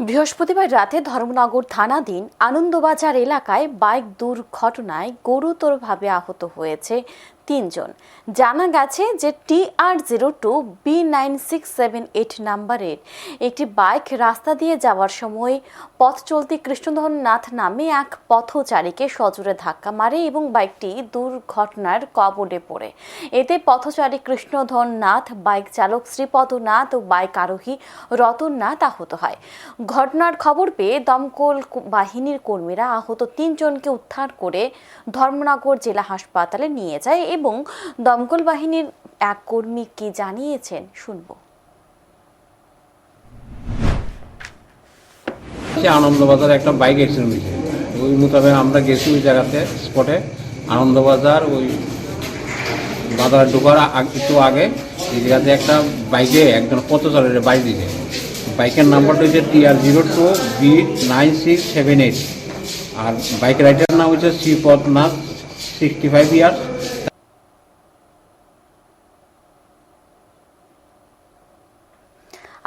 বৃহস্পতিবার রাতে ধর্মনগর থানাধীন আনন্দবাজার এলাকায় বাইক দুর্ঘটনায় গুরুতরভাবে আহত হয়েছে তিনজন। জানা গেছে যে T R zero two B nine six seven eight নাম্বারের একটি বাইক রাস্তা দিয়ে যাওয়ার সময় পথ চলতি কৃষ্ণধন নাথ নামে এক পথচারীকে সজোরে ধাক্কা মারে এবং বাইকটি দুর্ঘটনার কবলে পড়ে। এতে পথচারী কৃষ্ণধন নাথ বাইক চালক শ্রীপদ নাথ ও বাইক আরোহী রতন নাথ আহত হয়। ঘটনার খবর পেয়ে দমকল বাহিনীর কর্মীরা আহত তিনজনকে উদ্ধার করে ধর্মনগর জেলা হাসপাতালে নিয়ে যায় এবং দমকল বাহিনীর এক কর্মী কি জানিয়েছেন? শুনব। আনন্দবাজারে একটা বাইক অ্যাক্সিডেন্ট ওই মোতাবেক আমরা গেছি ওই জায়গাতে স্পটে আনন্দবাজার ওই বাজার ঢোকার একটু আগে এই জায়গাতে একটা বাইকে একজন পথচারীর বাইক দিছে। বাইকের নাম্বারটা হচ্ছে T R zero two B nine six seven eight. আর বাইক রাইডার নাম হচ্ছে Sripad Nath sixty five years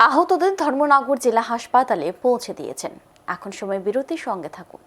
আহতদের ধর্মনগর জেলা হাসপাতালে পৌঁছে দিয়েছেন। এখন সময় বিরতির সঙ্গে থাকুন।